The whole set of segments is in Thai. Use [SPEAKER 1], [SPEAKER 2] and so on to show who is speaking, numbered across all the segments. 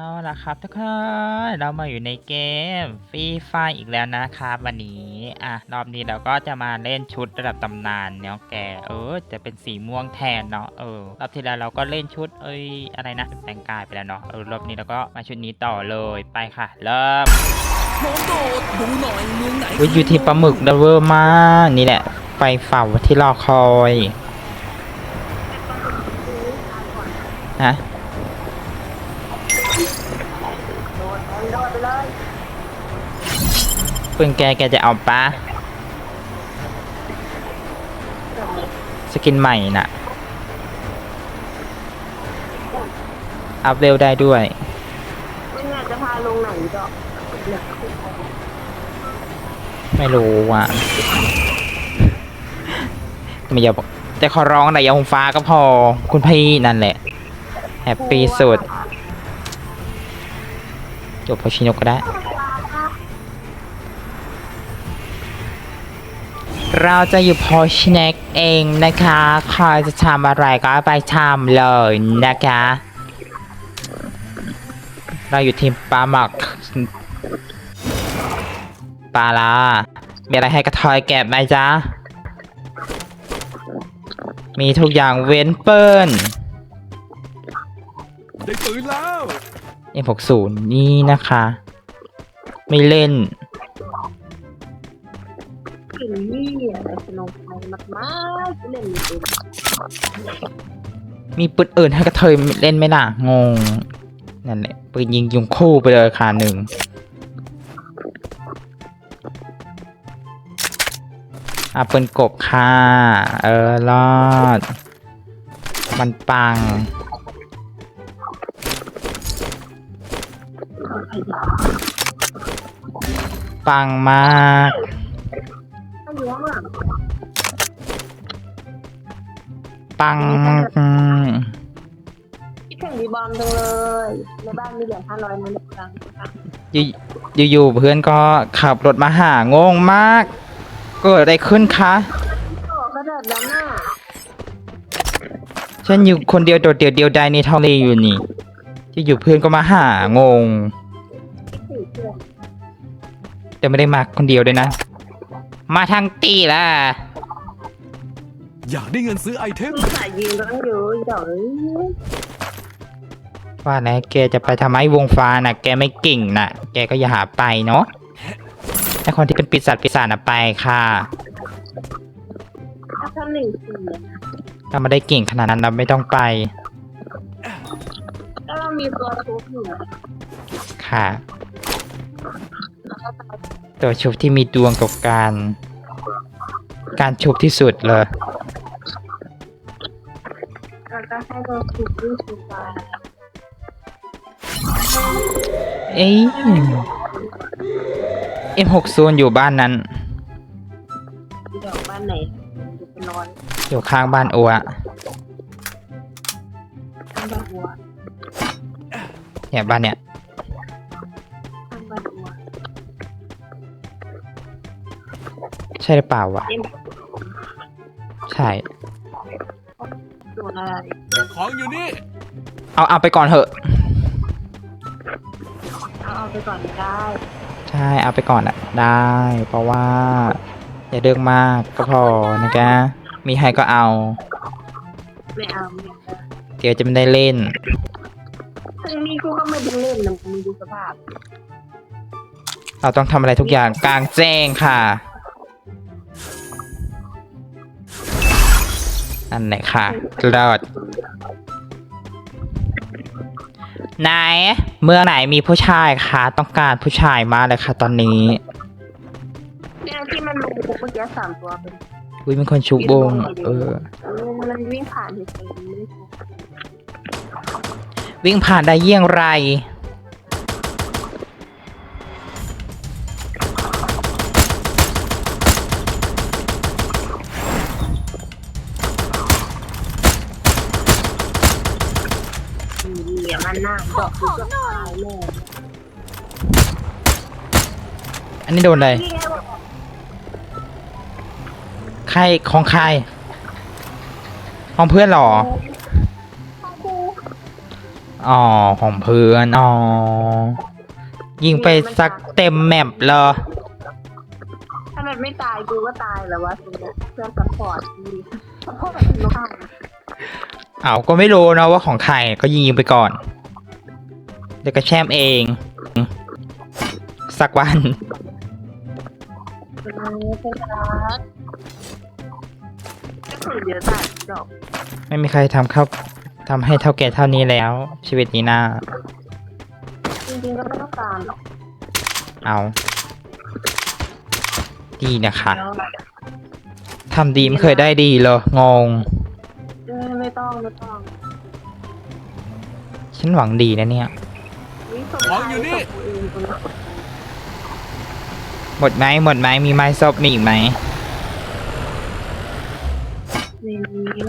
[SPEAKER 1] เอาล่ะครับทุกคนเรามาอยู่ในเกมฟรีไฟอีกแล้วนะครับวันนี้อะรอบนี้เราก็จะมาเล่นชุดระดับตำนานเนาะแกเออจะเป็นสีม่วงแทนเนาะเออรอบที่แล้วเราก็เล่นชุดเอ้ยอะไรนะแต่งกายไปแล้วเนาะเออรอบนี้เราก็มาชุดนี้ต่อเลยไปค่ะ เริ่ม
[SPEAKER 2] น้องโดดดูหน่อยเมืองไหน
[SPEAKER 1] วิอยู่ที่ปลาหมึกดับเบิลมากนี่แหละไฟเฝ้าที่รอคอยฮะ ปืนแกแกจะเอาปะสกินใหม่น่ะ อัพเวลได้ด้วย
[SPEAKER 3] ไม่น่าจะพาลงไหนก็
[SPEAKER 1] ไม่รู้อะไม่อยากบอกแต่ขอร้องหน่อยอยาหงฟ้าก็พอ คุณพี่นั่นแหละ แฮปปี้สุด จบพอชิโนก็ได้ เราจะอยู่พอชเนกเองนะคะใครจะทำอะไรก็ไปทำเลยนะคะ เราอยู่ทีมปลาหมักปลาลามีอะไรให้กระทอยแกะไหมจ๊ะ มีทุกอย่างเว้นเปิ้ล M60 นี่นะคะ ไม่เล่น
[SPEAKER 3] กลิ่นนี่อะไรสนไฟมากมากๆเล่นมีปืน
[SPEAKER 1] มีปืนอื่นให้กระเทยเล่นไหมล่ะ งง นั่นแหละปืนยิงยุงคู่ไปเลยค่ะหนึ่งอะปืนกบค่ะ เออรอด มันปัง ปังมาก
[SPEAKER 3] ถ้าเลี้ยงอะ
[SPEAKER 1] ปังอืม
[SPEAKER 3] คิดถึงดีบอมจังเลยในบ้านมีเหรียญห้าร้อยนะเด็กกลาง
[SPEAKER 1] อยู่อยู่ๆเพื่อนก็ขับรถมาหางงมาก เกิดอะไรขึ้นคะ
[SPEAKER 3] โอ้ก็เดิดแล้วน่ะ
[SPEAKER 1] ฉันอยู่คนเดียวโดดเดี่ยวเดียวดายในทะเลอยู่นี่ ที่อยู่เพื่อนก็มาหางง
[SPEAKER 3] คิดถึงเพื่อน
[SPEAKER 1] แต่ไม่ได้มาคนเดียวด้วยนะ มาทางตีล่ะ
[SPEAKER 2] อยากได้เงินซื้อไอเทม
[SPEAKER 3] สายยืนต้องอยู่เดี๋ยว
[SPEAKER 1] ว่านะแกจะไปทำไมวงฟ้าน่ะแกไม่เก่งน่ะแกก็อย่าหาไปเนาะถ้าคนที่เป็นปีศาจปีศาจน่ะไปค่ะ
[SPEAKER 3] ถ้าท่านหนึ่งสี่อะ
[SPEAKER 1] ถ้าไม่ได้เก่งขนาดนั้นเราไม่ต้องไป
[SPEAKER 3] แล้วเรามีตัวทุบอยู่นะ
[SPEAKER 1] ค่ะ ตัวชุบที่มีดวงกับการ การชุบที่สุดเลย
[SPEAKER 3] เราก็ให้ตัวทุบด้วยสุดา
[SPEAKER 1] เอ้ย M60 อยู่บ้านนั้น
[SPEAKER 3] เดี๋ยวบ้านไหนจะไปนอน
[SPEAKER 1] อยู่ข้างบ้านอัว
[SPEAKER 3] ข้างบ้านบัว
[SPEAKER 1] เนี่ยบ้านเนี่ย ช่หรือเปล่าวะ
[SPEAKER 3] เอ็ม
[SPEAKER 1] ใช่
[SPEAKER 3] ตัวอะไร
[SPEAKER 2] ของอยู่นี่
[SPEAKER 1] เอาเอาไปก่อนเถอะ
[SPEAKER 3] เอาเอาไปก่อนได้
[SPEAKER 1] ใช่เอาไปก่อนอะได้ เพราะว่า อย่าเดืองมากก็พอนะกะมีให้ก็เอา
[SPEAKER 3] ไม่เอาไม่เอา
[SPEAKER 1] เดี๋ยวจะไม่ได้เล่น
[SPEAKER 3] ทั้งนี้กูก็ไม่ได้เล่นนะมึงดูสภาพ
[SPEAKER 1] เราต้องทำอะไรทุกอย่างกลางแจ้งค่ะ นั่นแหละค่ะรอดไหนเมืองไหนมีผู้ชายคะต้องการผู้ชายมาเลยค่ะ ตอนนี้
[SPEAKER 3] เนี่ยที่มันลงกูเมื่อกี้สามตัวเป็น
[SPEAKER 1] อุ้ยมีคนชุบบงเออ
[SPEAKER 3] เออ มันวิ่งผ่านเฉยๆมันไม่ได้ชุบ
[SPEAKER 1] วิ่งผ่านได้เยี่ยงไร
[SPEAKER 3] เหลี่ยมันหน้าดอกกูก็ตายแน่
[SPEAKER 1] อันนี้โดนอะไร
[SPEAKER 3] นี่ไงบอก
[SPEAKER 1] ใครของใคร ของเพื่อนเหรอ
[SPEAKER 3] ของกู
[SPEAKER 1] ออ๋อ ของเพื่อน อ๋อ ยิงไปสักเต็มแมปเลย
[SPEAKER 3] ถ้ามันไม่ตายกูก็ตายแล้ววะสิเนี่ยเพื่อนซัพพอร์ตดีซัพพอร์ตทีมข้าง
[SPEAKER 1] เอาก็ไม่รู้นะว่าของใครก็ยิงยิงไปก่อน เดี๋ยวก็แช่มเอง สักวัน
[SPEAKER 3] เป็นไงเป็นรักก็ถือเยอะจัดดอก
[SPEAKER 1] ไม่มีใครทำเข้าทำให้เท่าแก่เท่านี้แล้ว ชีวิตนี้น่า
[SPEAKER 3] จริงๆก็ไม่ต้องการหรอก
[SPEAKER 1] เอา ดีนะคะทำดีไม่เคยได้ดีเลยงง
[SPEAKER 3] ไม่ต้องไม่ต้อง
[SPEAKER 1] ฉันหวังดีนะเนี่ย
[SPEAKER 3] วิสม
[SPEAKER 2] ของอยู่นี่
[SPEAKER 3] ตัวเองกูนะ
[SPEAKER 1] หมดไหมหมดไหมมีไม้ซบมีอีกไหม
[SPEAKER 3] ในนี้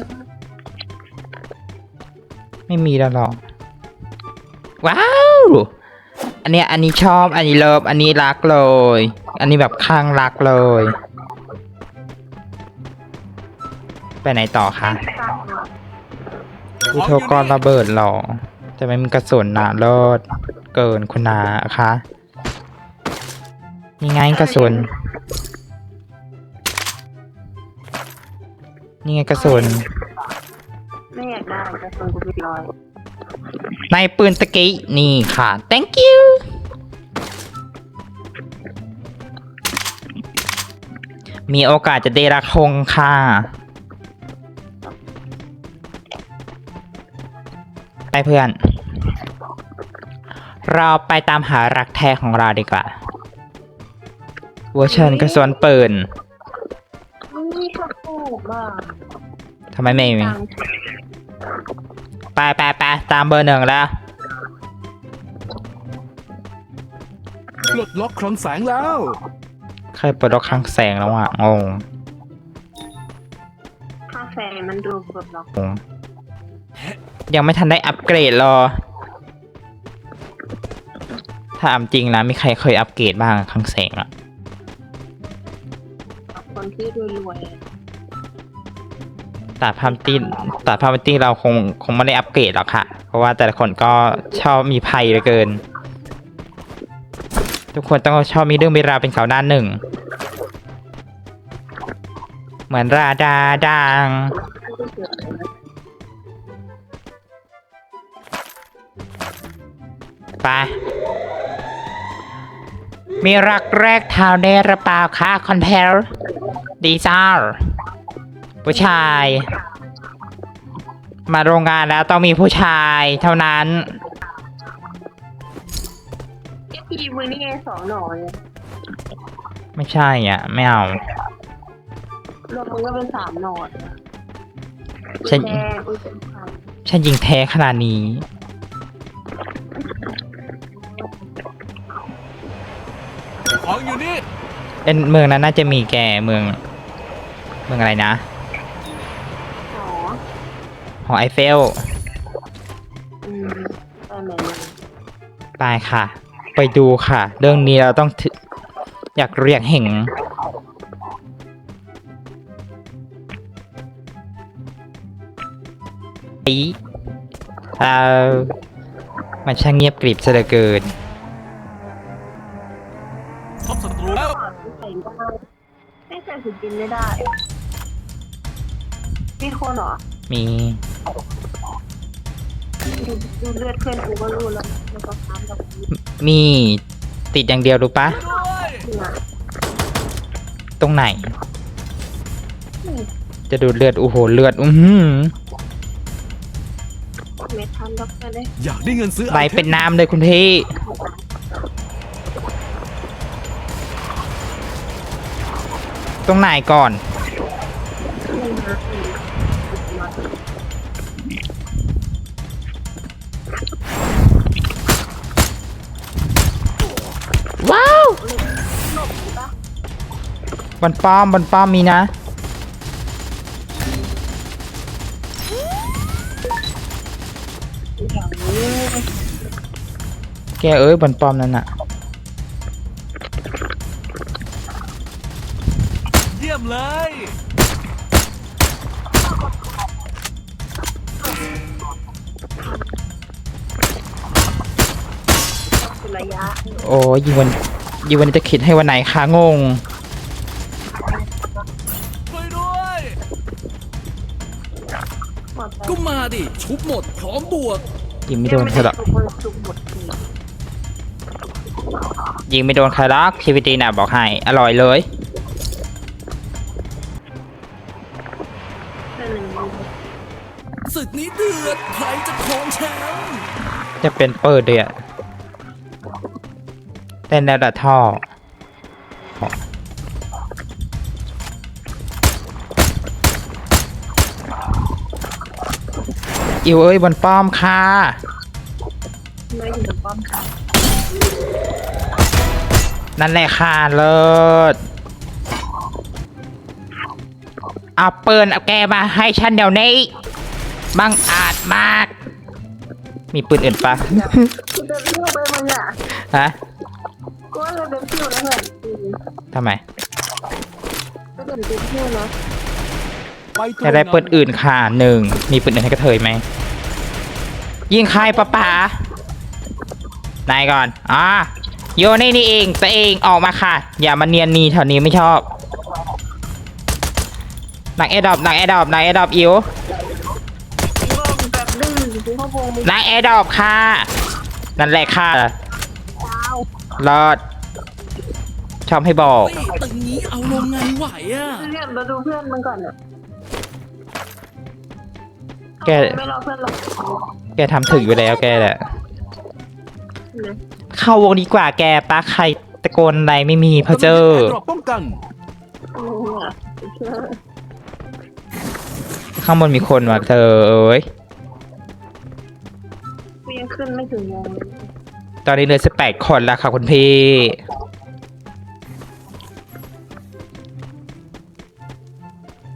[SPEAKER 1] ไม่มีแล้วหรอก ว้าว อันเนี้ยอันนี้ชอบ อันนี้เลิฟ อันนี้รักเลย อันนี้แบบข้างรักเลย ไปไหนต่อคะ
[SPEAKER 3] ตามหรอก
[SPEAKER 1] วิโทกรระเบิดเหรอ แต่ไม่มีกระสุนหนาเลิศเกินคุณนาคะนี่ไงกระสุน นี่ไงกระสุน
[SPEAKER 3] ไม่อยากได้กระสุนกูปิดร้อย
[SPEAKER 1] ในปืนตะกี้นี่ค่ะ thank you มีโอกาสจะได้รักคงค่ะ ไปเพื่อน เราไปตามหารักแท้ของเราดีกว่าเวอร์ชันกระสวนปืน
[SPEAKER 3] นี่ข้าวโพดบ้า
[SPEAKER 1] ทำไมไม่มี
[SPEAKER 3] ตังค์
[SPEAKER 1] ไปไปไปตามเบอร์หนึ่งแล้ว
[SPEAKER 2] ปลดล็อกคลังแสงแล้ว
[SPEAKER 1] เคยเปิดล็อกคลังแสงแล้วอะงง
[SPEAKER 3] ค่าแฟมันดูแบบหรอก
[SPEAKER 1] งง ยังไม่ทันได้อัปเกรดหรอ ถ้าอามจริงนะมีใครเคยอัปเกรดบ้างคลังแสงอะ
[SPEAKER 3] คนที่รวย
[SPEAKER 1] แต่พามตีแต่พามตีเราคงคงไม่ได้อัปเกรดหรอกค่ะ เพราะว่าแต่ละคนก็ชอบมีภัยเหลือเกิน ทุกคนต้องชอบมีเรื่องมีราวเป็นเขาด้านหนึ่ง เหมือนราดาดัง ไป มีรักแรกเท้าได้หรือเปล่าคะคอนเพลดีซ่าผู้ชาย มาโรงงานแล้วต้องมีผู้ชายเท่านั้น
[SPEAKER 3] ไอพีมึงนี่ไงสองหน่อย
[SPEAKER 1] ไม่ใช่อะ ไม่เอา
[SPEAKER 3] รวมมึงก็เป็นสามหน่อย
[SPEAKER 1] ฉัน
[SPEAKER 3] แค่อุ้ยเป็นพัน
[SPEAKER 1] ฉันยิงแท้ขนาดนี้
[SPEAKER 2] ของอยู่นี่
[SPEAKER 1] เอ็นเมืองนั้นน่าจะมีแกเมือง เมืองอะไรนะ
[SPEAKER 3] อ๋อ
[SPEAKER 1] หอไอเฟล
[SPEAKER 3] อืมไปไหนมา
[SPEAKER 1] ไปค่ะ ไปดูค่ะ เรื่องนี้เราต้องถอยากเรียกเห็นอีเออมันช่างเงียบกริบซะเหลือเกิน
[SPEAKER 3] นเหรอ
[SPEAKER 1] มี
[SPEAKER 3] ดูดูเลือดเพื่อนกูก็รู้แล้วมันก็ค้ำกับกู
[SPEAKER 1] มีติดอย่างเดียวรู้ปะ
[SPEAKER 2] ด้วย
[SPEAKER 3] เนี่ย
[SPEAKER 1] ตรงไหน
[SPEAKER 3] อืม
[SPEAKER 1] จะดูดเลือดโอ้โหเลือดอือหือ
[SPEAKER 3] เม็ดทันด็อกเตอร์ได้
[SPEAKER 2] อยากได้เงินซื้อ
[SPEAKER 1] ไหล
[SPEAKER 2] ไอเท
[SPEAKER 1] เป็น
[SPEAKER 2] ม
[SPEAKER 1] น้ำเลยคุณพี่ ตรงไหนก่อน บนป้อมบนป้อมมีนะ
[SPEAKER 3] อย่างนี้
[SPEAKER 1] แกเอ้ยบนป้อมนั่นน่ะ
[SPEAKER 2] เยี่ยมเลย
[SPEAKER 3] เเป็นระยะ
[SPEAKER 1] โอ้ยยิงวันยิงวันนี้จะคิดให้วันไหนคะงง
[SPEAKER 2] ชุบหมดพร้อมบวก
[SPEAKER 1] ยิงไม่โดนใครหรอก
[SPEAKER 3] ทุกคนทุกบทที
[SPEAKER 1] ยิงไม่โดนใครหรอกชีวิตดีน่ะบอกให้ อร่อยเลย
[SPEAKER 3] เพื่อนหนึ่งมือ
[SPEAKER 2] ศึกนี้เดือดใครจะครองแชมป์
[SPEAKER 1] จะเป็นเปิดเลยอะเต้นแล้วดัดท่อ อิวเอ้ยบนป้อมค่ะ
[SPEAKER 3] ไม่อยู่บนป้อมค่ะ
[SPEAKER 1] นั่นแหละค่ะเลิศเอาเปิลเอาแกมาให้ฉันเดี๋ยวนี้บังอาจมาก มีปืนอื่นปะ
[SPEAKER 3] กูเดินเที่ยวไปมึงอะ
[SPEAKER 1] ฮะ
[SPEAKER 3] กูว่าเราเดินเที่ยวแล้วเหรออืม
[SPEAKER 1] ทำไม
[SPEAKER 3] ก็เดินเดินเที่ยวเนาะ
[SPEAKER 2] ไปตรง
[SPEAKER 1] จะได้ปืนอื่นค่ะหนึ่งมีปืนอื่นให้กระเทยไหม ยิงใครปะป๋านายก่อนอ่าโยนนี่นี่เองตัวเองออกมาค่ะ อย่ามาเนียนนีแถวนี้ไม่ชอบนางแอดดอปนางแอดดอปนางแอดดอปอิว
[SPEAKER 3] กูว่ามึงแบบดื้อกูเข้าวงมึง
[SPEAKER 1] นางแอดดอปค่ะ นั่นแหละค่ะ
[SPEAKER 3] เช้าร
[SPEAKER 1] อดชอบให้บอก
[SPEAKER 2] เฮ้ยตึงนี้เอาลงไงไหวอะ
[SPEAKER 3] เพื่อนมาดูเพื่อนมันก่อนเนี่ย
[SPEAKER 1] แก
[SPEAKER 3] ไม่รอเพื่อนหรอก
[SPEAKER 1] แกทำถึงอยู่แล้วแกแหละ
[SPEAKER 3] เลย
[SPEAKER 1] เข้าวงดีกว่าแกปะใครตะโกนอะไรไม่มีเพอเจอ
[SPEAKER 2] แอร์ดรอปป้องกัน
[SPEAKER 3] กูอะเชื่อ
[SPEAKER 1] ข้างบนมีคนว่ะเธอเอ้ย
[SPEAKER 3] กูยังขึ้นไม่ถึงวงเลย
[SPEAKER 1] ตอนนี้เหลือสิบแปดคนแล้วค่ะคุณพี่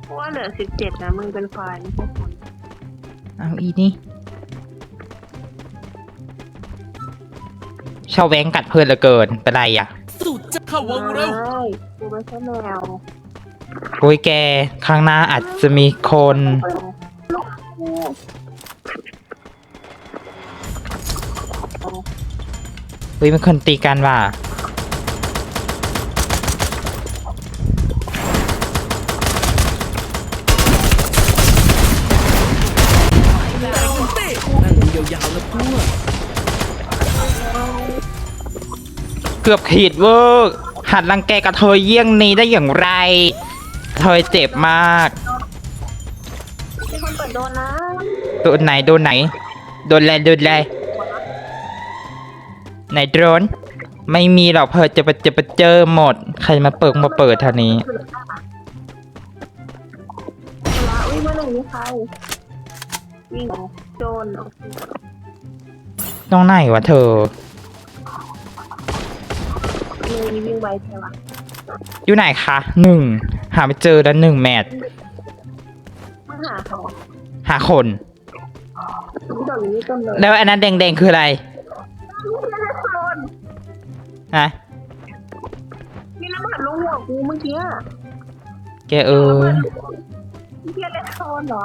[SPEAKER 3] เพราะว่าเหลือสิบเจ็ดนะมึงเป็นควายไม่ใช่คน
[SPEAKER 1] เอาอีนี่ ชาวแวงกัดเพื่อนเหลือเกิน เป็นไรอะ
[SPEAKER 2] สุดจะเข้าวงเร็ว
[SPEAKER 3] ใช่กูไม่ใช่แมว
[SPEAKER 1] โอ้ยแก ข้างหน้าอาจจะมีคน
[SPEAKER 3] ลูกกู
[SPEAKER 1] เฮ้ยมีคนตีกันว่ะ
[SPEAKER 2] เกื
[SPEAKER 1] อบขีดเวอร์หัดรังแกกับเธอเยี่ยงนี้ได้อย่างไร เธอเจ็บมาก
[SPEAKER 3] มีคนเปิดโดนนะ
[SPEAKER 1] โดนไหนโดนไหน โดนอะไรโดนอะไรไหนโดรนไม่มีหรอกเพอจะไปจะไปเจอหมด ใครมาเปิดมาเปิดท่านี้
[SPEAKER 3] ละวิ่งมาหนึ่งนี่ใครวิ่งโจน
[SPEAKER 1] ต้องไหนวะเธอ
[SPEAKER 3] มีวิ่งไวใช่ปะ
[SPEAKER 1] อยู่ไหนคะหนึ่งหาไม่เจอแล้วหนึ่งแมท
[SPEAKER 3] มาหาเขา
[SPEAKER 1] หาคน
[SPEAKER 3] ที่โดนนี้ต้นเลย
[SPEAKER 1] แล้วอันนั้นแดงๆคืออะไร
[SPEAKER 3] โจน
[SPEAKER 1] ฮะ
[SPEAKER 3] มีน้ำมันลงหัวกูเมื่อกี้
[SPEAKER 1] แกเออ
[SPEAKER 3] เฮียเล็กโซนเหรอ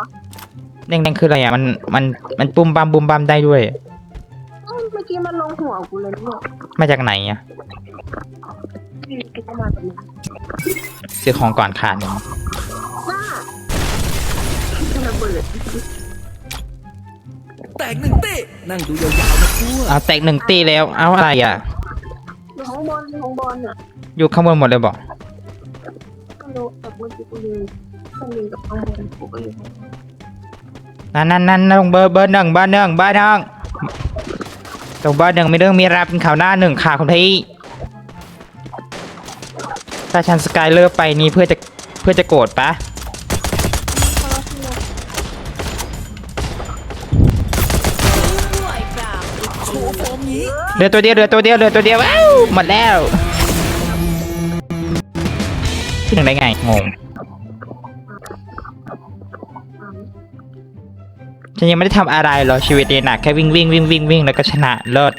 [SPEAKER 1] แดงๆคืออะไรอะมันมันมันปุ่มบัมบุมบัมได้ด้วย
[SPEAKER 3] เอ้าเมื่อ กี้มันลงหัวกูเลยเนี่ย
[SPEAKER 1] มาจากไหนอะ
[SPEAKER 3] นี่กูก็มาตรงนี้
[SPEAKER 1] ซื้อของก่อนขาดหนึ่ง
[SPEAKER 3] หน้าระเบิด
[SPEAKER 2] แตกหนึ่งเตะนั่งดูยาวๆนะพวก
[SPEAKER 1] เอาแตกหนึ่งตีแล้ว เอาอะไรอะ
[SPEAKER 3] อยู่ข้างบนอยู่ข้างบนอะ
[SPEAKER 1] อยู่ข้างบนหมดเลยบอก
[SPEAKER 3] ไม่รู้แต่เมื่อกี้กูยืนข้างบนกับข้างบนกูก็อยู่ข้างบน
[SPEAKER 1] นั่นนั่นนั่นลงเบอร์เบอร์หนึ่งเบอร์หนึ่งเบอร์หนึ่ง ตรงบอร์หนึ่งไมีเรื่องมีราวเป็นข่าวหน้าหนึ่งค่ะคุณพี่ถ้าฉันสกายเลอร์ไปนี่เพื่อจะเพื่อจะโกรธปะเรือตัวเดียวเรือตัวเดียวเรือตัวเดียวว้าวหมดแล้วที่หนึ่งได้ไงงง ฉันยังไม่ได้ทำอะไรหรอกชีวิตเองนะแค่วิ่งวิ่งวิ่งวิ่งวิ่งแล้วก็ชนะเลิศ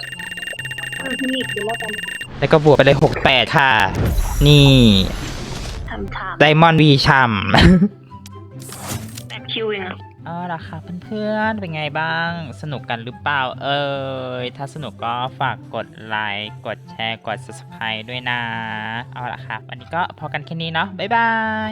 [SPEAKER 3] เออพี่เดี๋ยวแล้วกัน
[SPEAKER 1] แล้วก็บวกไปเลยหกแปดค่ะ นี่
[SPEAKER 3] ทำถาม
[SPEAKER 1] ไดมอนด์วีชัม
[SPEAKER 3] แบบคิวเองอะ
[SPEAKER 1] เอาล่ะค่ะเพื่อนๆเป็นไงบ้าง สนุกกันหรือเปล่า เอ่ยถ้าสนุกก็ฝากกดไลค์กดแชร์กด subscribe ด้วยนะ เอาล่ะค่ะวันนี้ก็พอกันแค่นี้เนาะบ๊ายบาย